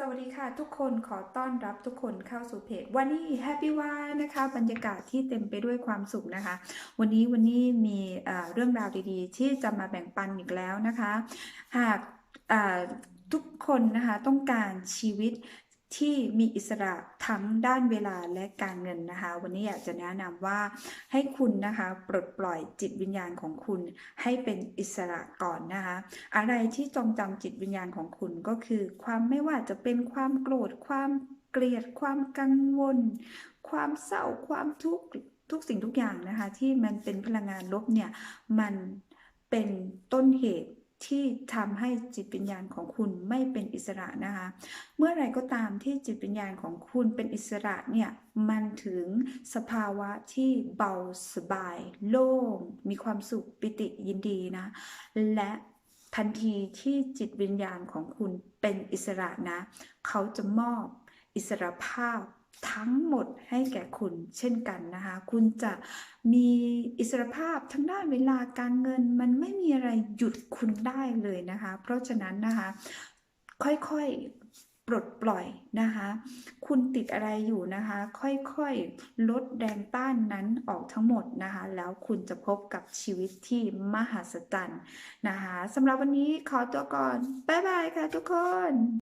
สวัสดีค่ะทุกคนขอต้อนรับทุกคนเข้าสู่เพจวันนี้แฮปปี้วานนะคะ บรรยากาศที่เต็มไปด้วยความสุขนะคะ วันนี้วันนี้มีเรื่องราวดีๆ ที่จะมาแบ่งปันอีกแล้วนะคะ หากทุกคนนะคะต้องการชีวิต ที่มีอิสระทั้งด้านเวลาและการเงินนะคะ วันนี้อยากจะแนะนำว่าให้คุณนะคะปลดปล่อยจิตวิญญาณของคุณให้เป็นอิสระก่อนนะคะ อะไรที่จองจำจิตวิญญาณของคุณก็คือ ความไม่ว่าจะเป็นความโกรธ ความเกลียด ความกังวล ความเศร้าความทุกข์ทุกสิ่งทุกอย่างนะคะ ที่มันเป็นพลังงานลบเนี่ยมันเป็นต้นเหตุ ที่ทำให้จิตวิญญาณของคุณไม่เป็นอิสระนะคะ เมื่อไรก็ตามที่จิตวิญญาณของคุณเป็นอิสระเนี่ยมันถึงสภาวะที่เบาสบาย โล่ง มีความสุขปิติยินดีนะ และทันทีที่จิตวิญญาณของคุณเป็นอิสระนะ เขาจะมอบอิสรภาพ ทั้งหมดให้แก่คุณเช่นกันนะคะ คุณจะมีอิสรภาพทั้งด้านเวลาการเงิน มันไม่มีอะไรหยุดคุณได้เลยนะคะ เพราะฉะนั้นนะคะ ค่อยๆปลดปล่อยนะคะ คุณติดอะไรอยู่นะคะ ค่อยๆลดแรงต้านนั้นออกทั้งหมดนะคะ แล้วคุณจะพบกับชีวิตที่มหัศจรรย์นะคะสำหรับวันนี้ขอตัวก่อนบ๊ายบายค่ะทุกคน